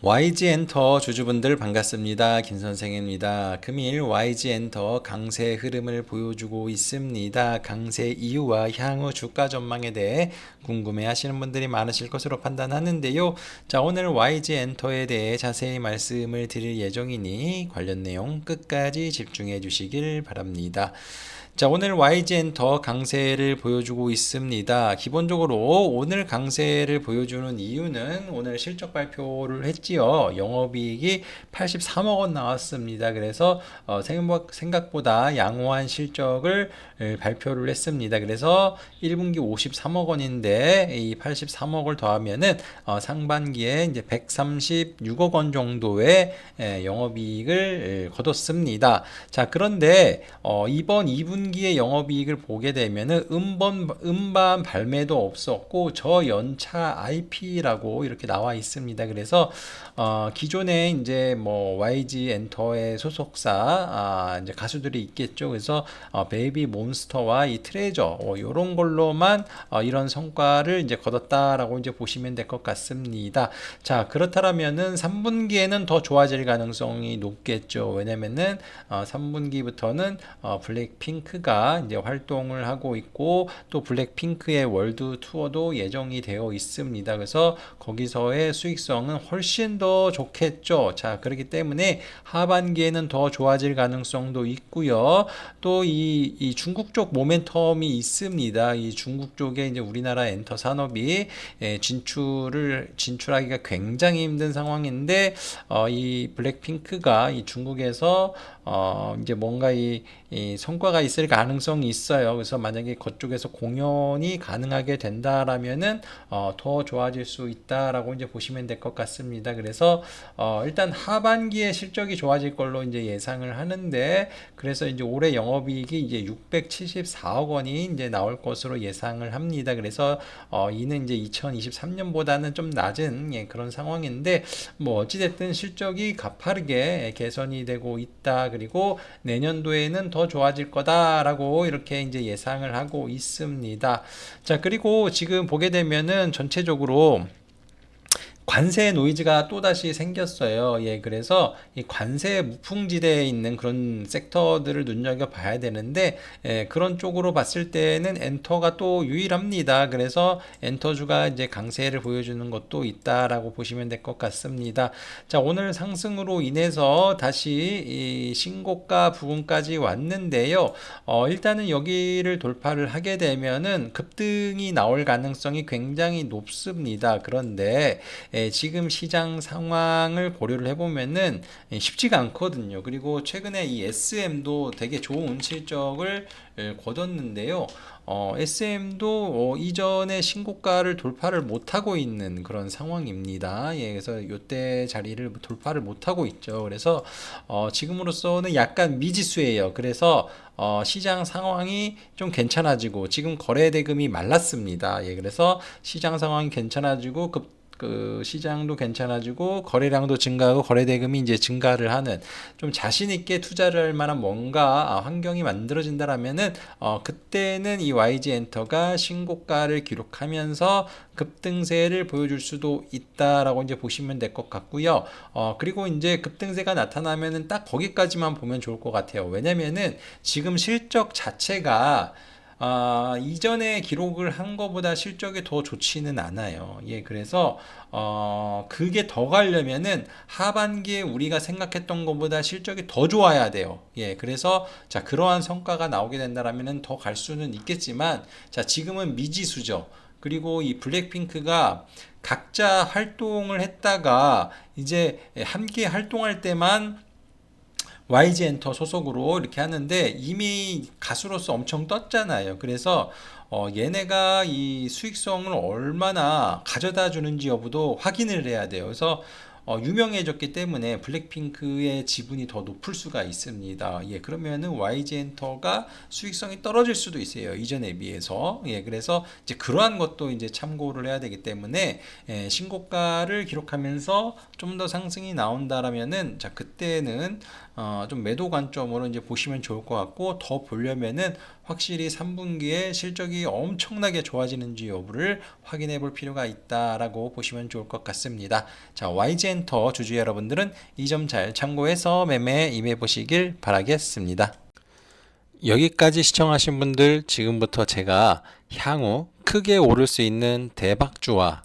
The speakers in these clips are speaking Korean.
YG 엔터 주주분들 반갑습니다. 김 선생입니다. 금일 YG 엔터 강세 흐름을 보여주고 있습니다. 강세 이유와 향후 주가 전망에 대해 궁금해 하시는 분들이 많으실 것으로 판단하는데요. 자, 오늘 YG 엔터에 대해 자세히 말씀을 드릴 예정이니 관련 내용 끝까지 집중해 주시길 바랍니다. 자, 오늘 YGN 더 강세를 보여주고 있습니다. 기본적으로 오늘 강세를 보여주는 이유는 오늘 실적 발표를 했지요. 영업이익이 83억 원 나왔습니다. 그래서 어, 생각 보다 양호한 실적을 발표를 했습니다. 그래서 1분기 53억 원인데 이 83억을 더하면은 어, 상반기에 이제 136억 원 정도의 영업이익을 거뒀습니다. 자, 그런데 어, 이번 2분기 2 분기의 영업이익을 보게 되면은 음반 음반 발매도 없었고 저연차 IP라고 이렇게 나와 있습니다. 그래서 어, 기존에 이제 뭐 YG 엔터의 소속사 아, 이제 가수들이 있겠죠. 그래서 어, 베이비 몬스터와 이 트레저 어, 이런 걸로만 어, 이런 성과를 이제 거뒀다라고 이제 보시면 될 것 같습니다. 자 그렇다면은 3분기에는 더 좋아질 가능성이 높겠죠. 왜냐면은 어, 3분기부터는 어, 블랙핑크 핑크가 이제 활동을 하고 있고 또 블랙핑크의 월드 투어도 예정이 되어 있습니다. 그래서 거기서의 수익성은 훨씬 더 좋겠죠. 자, 그렇기 때문에 하반기에는 더 좋아질 가능성도 있고요. 또이 이 중국 쪽 모멘텀이 있습니다. 이 중국 쪽에 이제 우리나라 엔터 산업이 예, 진출을 진출하기가 굉장히 힘든 상황인데 어, 이 블랙핑크가 이 중국에서 어, 이제 뭔가 이, 이 성과가 있을 가능성이 있어요. 그래서 만약에 그쪽에서 공연이 가능하게 된다라면은 어, 더 좋아질 수 있다라고 이제 보시면 될 것 같습니다. 그래서 어, 일단 하반기에 실적이 좋아질 걸로 이제 예상을 하는데 그래서 이제 올해 영업이익이 이제 674억 원이 이제 나올 것으로 예상을 합니다. 그래서 어, 이는 이제 2023년보다는 좀 낮은 예, 그런 상황인데 뭐 어찌됐든 실적이 가파르게 개선이 되고 있다. 그리고 내년도에는 더 좋아질 거다라고 이렇게 이제 예상을 하고 있습니다. 자, 그리고 지금 보게 되면은 전체적으로 관세 노이즈가 또다시 생겼어요. 예, 그래서 이 관세 무풍지대에 있는 그런 섹터들을 눈여겨봐야 되는데, 예, 그런 쪽으로 봤을 때는 엔터가 또 유일합니다. 그래서 엔터주가 이제 강세를 보여주는 것도 있다라고 보시면 될 것 같습니다. 자, 오늘 상승으로 인해서 다시 이 신고가 부분까지 왔는데요. 어, 일단은 여기를 돌파를 하게 되면은 급등이 나올 가능성이 굉장히 높습니다. 그런데 예, 지금 시장 상황을 고려를 해보면은 쉽지가 않거든요. 그리고 최근에 이 SM도 되게 좋은 실적을 예, 거뒀는데요. 어, SM도 어, 이전에 신고가를 돌파를 못하고 있는 그런 상황입니다. 예, 그래서 이때 자리를 돌파를 못하고 있죠. 그래서 어, 지금으로서는 약간 미지수예요. 그래서 어, 시장 상황이 좀 괜찮아지고 지금 거래 대금이 말랐습니다. 예, 그래서 시장 상황이 괜찮아지고 급 그 시장도 괜찮아지고 거래량도 증가하고 거래 대금이 이제 증가를 하는 좀 자신 있게 투자를 할 만한 뭔가 아, 환경이 만들어진다라면은 어 그때는 이 YG 엔터가 신고가를 기록하면서 급등세를 보여줄 수도 있다라고 이제 보시면 될 것 같고요. 어 그리고 이제 급등세가 나타나면은 딱 거기까지만 보면 좋을 것 같아요. 왜냐면은 지금 실적 자체가 아, 이전에 기록을 한 것보다 실적이 더 좋지는 않아요. 예, 그래서 어, 그게 더 가려면은 하반기에 우리가 생각했던 것보다 실적이 더 좋아야 돼요. 예, 그래서 자 그러한 성과가 나오게 된다라면은 더 갈 수는 있겠지만 자 지금은 미지수죠. 그리고 이 블랙핑크가 각자 활동을 했다가 이제 함께 활동할 때만 YG 엔터 소속으로 이렇게 하는데 이미 가수로서 엄청 떴잖아요. 그래서 어, 얘네가 이 수익성을 얼마나 가져다 주는지 여부도 확인을 해야 돼요. 그래서 어, 유명해졌기 때문에 블랙핑크의 지분이 더 높을 수가 있습니다. 예, 그러면은 YG 엔터가 수익성이 떨어질 수도 있어요. 이전에 비해서. 예, 그래서 이제 그러한 것도 이제 참고를 해야 되기 때문에 예, 신고가를 기록하면서 좀 더 상승이 나온다라면은 자 그때는 어, 좀 매도 관점으로 이제 보시면 좋을 것 같고 더 보려면은 확실히 3분기에 실적이 엄청나게 좋아지는지 여부를 확인해 볼 필요가 있다라고 보시면 좋을 것 같습니다. 자, YG엔터 주주 여러분들은 이 점 잘 참고해서 매매에 임해 보시길 바라겠습니다. 여기까지 시청하신 분들 지금부터 제가 향후 크게 오를 수 있는 대박주와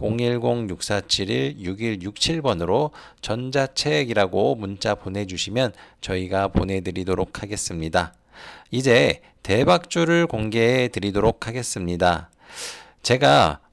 010-6471-6167번으로 전자책이라고 문자 보내주시면 저희가 보내드리도록 하겠습니다. 이제 대박주를 공개해 드리도록 하겠습니다. 제가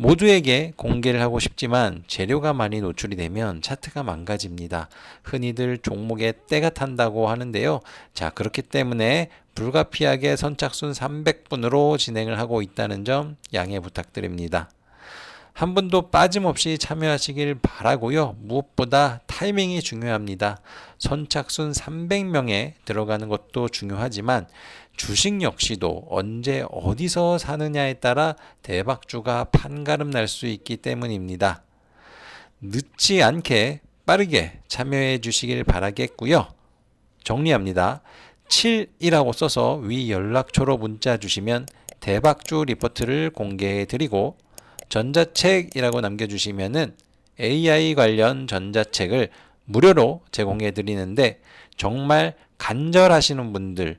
모두에게 공개를 하고 싶지만 재료가 많이 노출이 되면 차트가 망가집니다. 흔히들 종목에 때가 탄다고 하는데요. 자, 그렇기 때문에 불가피하게 선착순 300분으로 진행을 하고 있다는 점 양해 부탁드립니다. 한 분도 빠짐없이 참여하시길 바라고요. 무엇보다 타이밍이 중요합니다. 선착순 300명에 들어가는 것도 중요하지만 주식 역시도 언제 어디서 사느냐에 따라 대박주가 판가름 날 수 있기 때문입니다. 늦지 않게 빠르게 참여해 주시길 바라겠고요. 정리합니다. 7이라고 써서 위 연락처로 문자 주시면 대박주 리포트를 공개해 드리고 전자책이라고 남겨주시면은 AI 관련 전자책을 무료로 제공해 드리는데 정말 간절하시는 분들,